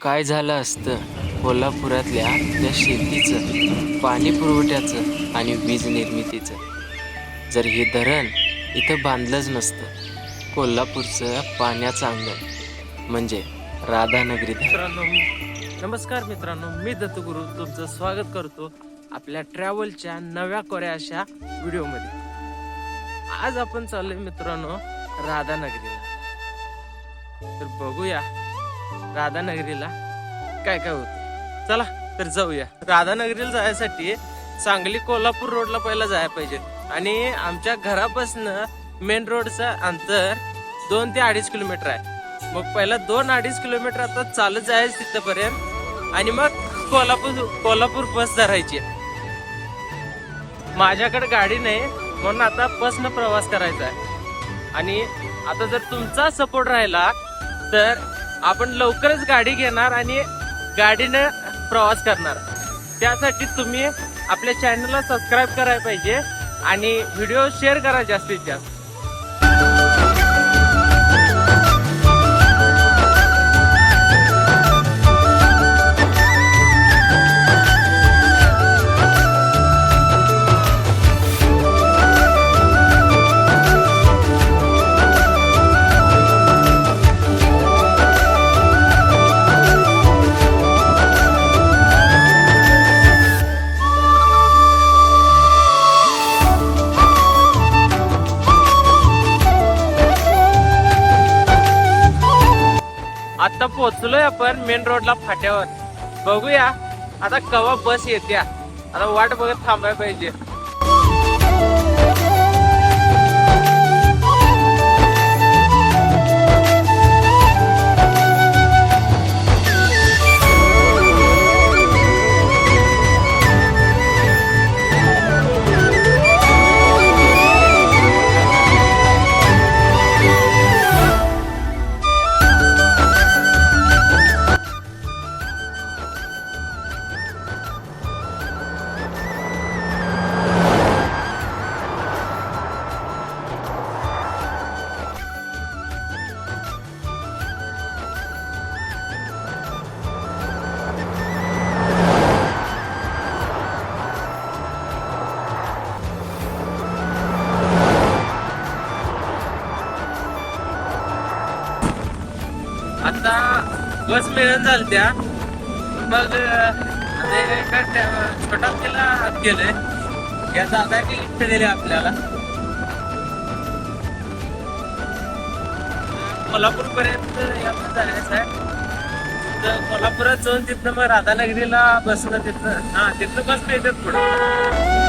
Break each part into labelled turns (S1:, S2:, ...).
S1: काय झालं असतं? कोल्हापुरातल्या त्या शेतीचं पाणी पुरवठ्याचं आणि वीज निर्मितीचं. जर हे धरण इथं बांधलंच नसतं कोल्हापूरचं पाण्याचं अंगण म्हणजे राधानगरी
S2: मित्रांनो नमस्कार मित्रांनो मी दत्तगुरु तुमचं स्वागत करतो आपल्या ट्रॅव्हलच्या नव्या कोऱ्या अशा व्हिडिओमध्ये. आज आपण चाललोय मित्रांनो राधानगरीला. तर बघूया राधानगरीला. काय काय होतं? चला तर जाऊया. राधानगरीला जायसाठी सांगली कोल्हापूर रोडला पहिला जायला पाहिजे. आणि आमच्या घरापासून मेन रोडचं अंतर दोन ते अडीच किलोमीटर आहे. मग पहिला दोन अडीच किलोमीटर आता चालत जायचं तिथपर्यंत. आणि मग कोल्हापूर कोल्हापूर बस धरायची. माझ्याकडे गाडी नाही म्हणून आता बसनं प्रवास करायचा आहे. आणि आता जर तुमचा सपोर्ट राहिला तर आपण लवकरच गाडी घेणार आणि गाडीनं प्रवास करणार. त्यासाठी तुम्ही आपल्या चॅनलला सबस्क्राईब करायला पाहिजे आणि व्हिडिओ शेअर करा जास्तीत जास्त. आता पोहोचलोय आपण मेन रोडला फाट्यावर. बघूया. आता कवा बस येत्या. आता वाट बघत थांबायला पाहिजे. आता बस मिळून चालत्या. मग छोटा तिला हात गेलोय या आता लिफ्ट दिले आपल्याला. कोल्हापूर पर्यंत यातनं जायचं आहे तर कोल्हापुरात जाऊन तिथनं मग राधानगरीला बसनं तिथनं हा तिथनं बस मिळतात पुढं.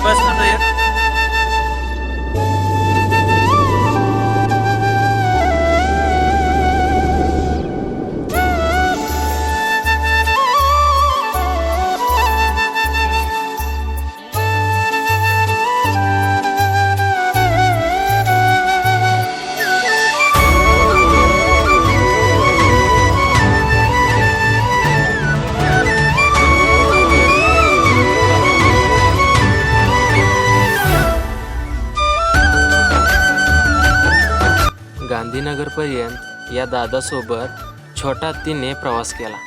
S2: बस जाईल
S1: गांधीनगरपर्यंत या दादासोबत छोटा तिने प्रवास केला.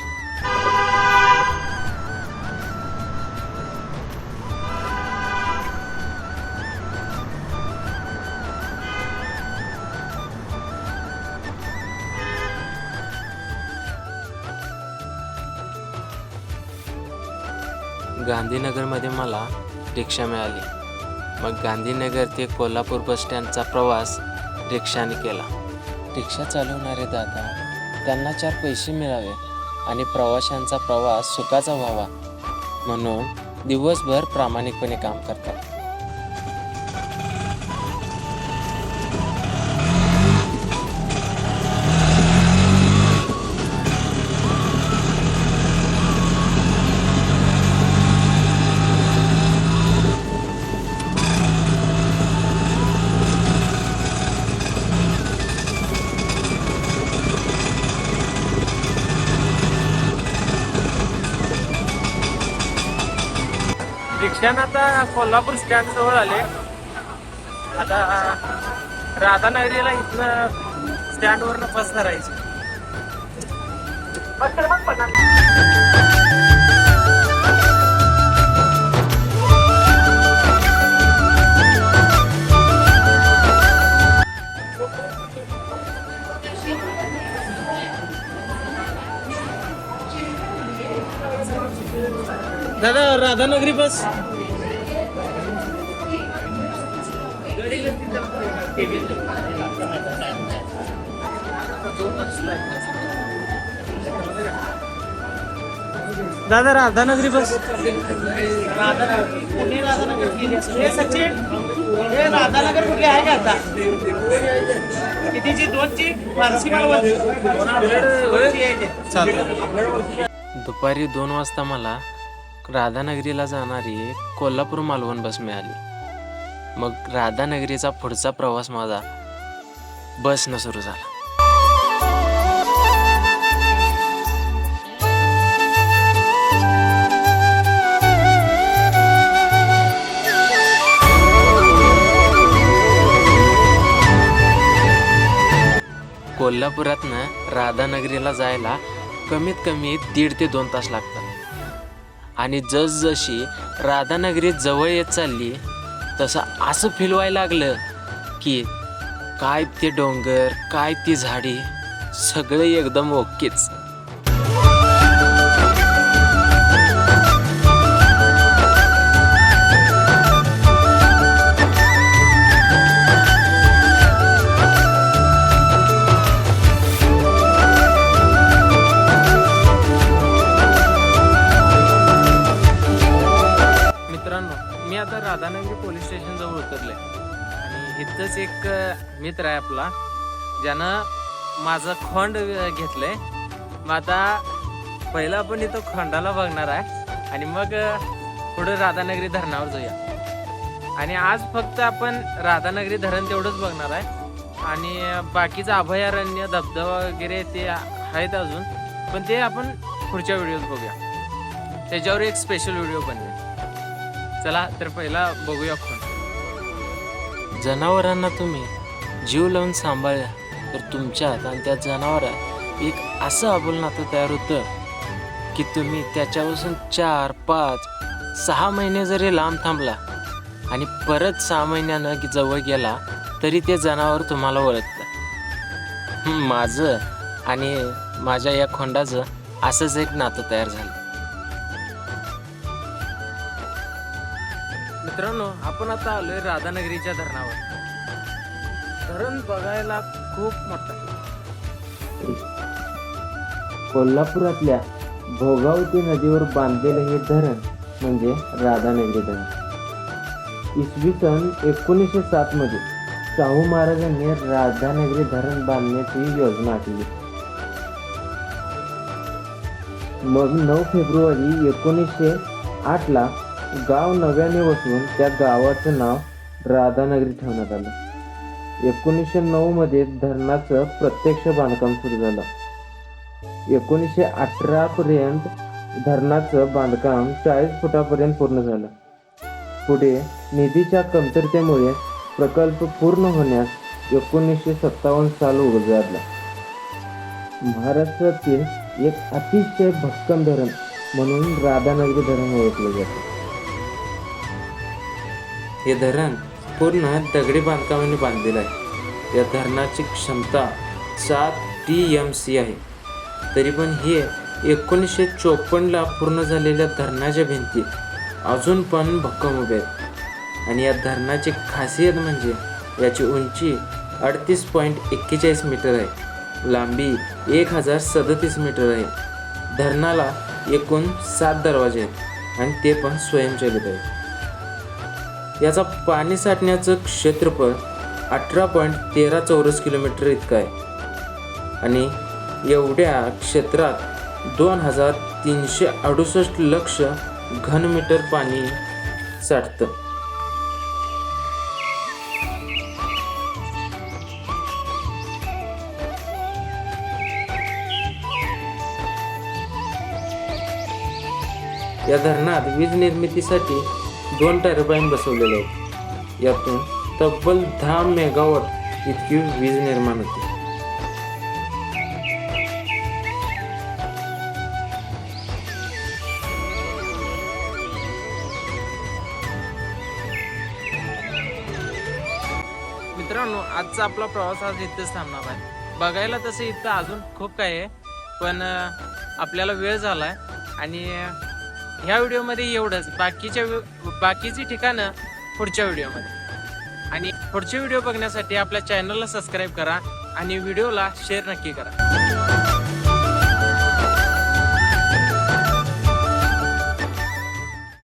S1: गांधीनगरमध्ये मला रिक्षा मिळाली. मग गांधीनगर ते कोल्हापूर बस स्टँडचा प्रवास रिक्षाने केला. रिक्षा चालवणारे दादा त्यांना चार पैसे मिळावे आणि प्रवाशांचा प्रवास सुखाचा व्हावा म्हणून दिवसभर प्रामाणिकपणे काम करतात.
S2: स्टँड आता कोल्हापूर स्टँड जवळ आले आता राधानगरीला इथलं स्टँडवरनं बस धरायची बस Thank you.
S3: दादा राधानगरी बस. दादा राधानगरी बस.
S4: हे सचिन हे राधानगर कुठे आहे का आता? कितीची? दोनची? ते.
S2: दुपारी दोन वाजता मला राधानगरीला जाणारी कोल्हापूर मालवण बस मिळाली. मग राधानगरीचा पुढचा प्रवास माझा बसनं सुरू झाला. कोल्हापुरातनं राधानगरीला जायला कमीत कमी दीड ते दोन तास लागतात. आणि जसजशी राधानगरी जवळ येत चालली तसं असं फील व्हायला लागलं की काय ते डोंगर काय ती झाडी सगळे एकदम ओकेच.
S3: मित्र आहे आपला. ज्यानं माझं खंड घेतलंय. मग आता पहिला आपण इथं खंडाला बघणार आहे. आणि मग पुढे राधानगरी धरणावर जाऊया. आणि आज फक्त आपण राधानगरी धरण तेवढंच बघणार आहे. आणि बाकीचं अभयारण्य धबधबा वगैरे ते आहेत अजून. पण ते आपण पुढच्या व्हिडिओत बघूया. त्याच्यावर एक स्पेशल व्हिडिओ बनवेल. चला तर पहिला बघूया आपण.
S2: जनावरांना तुम्ही जीव लावून सांभाळल्या तर तुमच्यात आणि त्या जनावरात एक असं अबोल नातं तयार होतं की तुम्ही त्याच्यापासून चार पाच सहा महिने जरी लांब थांबला आणि परत सहा महिन्यानं की जवळ गेला तरी ते जनावर तुम्हाला ओळखतं माझं आणि माझ्या या खोंडाचं असंच एक नातं तयार झालं.
S3: मित्रांनो आपण आता आलोय राधानगरीच्या धरणावर. धरण बघायला खूप मोठं आहे.
S2: कोल्हापुरातल्या भोगावती नदीवर बांधलेले हे धरण म्हणजे राधानगरी धरण. इसवी सन एकोणीसशे सात मध्ये शाहू महाराजांनी राधानगरी धरण बांधण्याची योजना आखली. मग नऊ फेब्रुवारी एकोणीसशे आठला गाव नव्याने वसून त्या गावाचं नाव राधानगरी ठेवण्यात आलं. एकोणीसशे नऊमध्ये धरणाचं प्रत्यक्ष बांधकाम सुरू झालं. एकोणीसशे अठरापर्यंत धरणाचं बांधकाम चाळीस फुटापर्यंत पूर्ण झालं. पुढे निधीच्या कमतरतेमुळे प्रकल्प पूर्ण होण्यास एकोणीसशे सत्तावन्न साल उजाडला महाराष्ट्रातील एक अतिशय भक्कम धरण म्हणून राधानगरी धरण ओळखले जाते. हे धरण पूर्ण दगडी बांधकामाने बांधलेलं आहे. या धरणाची क्षमता सात टी एम सी आहे. तरी पण हे एकोणीसशे चोपन्नला पूर्ण झालेल्या धरणाच्या भिंती अजून पण भक्कम उभे आहेत. आणि या धरणाची खासियत म्हणजे याची उंची अडतीस पॉईंट एक्केचाळीस मीटर आहे. लांबी एक हजार सदतीस मीटर आहे. धरणाला एकूण सात दरवाजे आहेत आणि ते पण स्वयंचलित आहेत. याचा पाणी साठण्याचं क्षेत्रफळ अठरा पॉईंट तेरा चौरस किलोमीटर इतकं आहे. आणि एवढ्या क्षेत्रात दोन हजार तीनशे अडुसष्ट लक्ष घनमीटर पाणी साठतं. या धरणात वीज निर्मितीसाठी दोन टर्बाईन बसवलेले आहेत. यातून तब्बल दहा मेगावॉट इतकी वीज निर्माण होते.
S3: मित्रांनो आजचा आपला प्रवास आज इथेच थांबणार आहे. बघायला तसं इथं अजून खूप काही आहे पण आपल्याला वेळ झालाय आणि
S2: ह्या व्हिडिओमध्ये एवढंच. बाकीच्या बाकीची ठिकाणं पुढच्या व्हिडिओमध्ये. आणि पुढचे व्हिडिओ बघण्यासाठी आपल्या चॅनलला सबस्क्राईब करा आणि व्हिडिओला शेअर नक्की करा.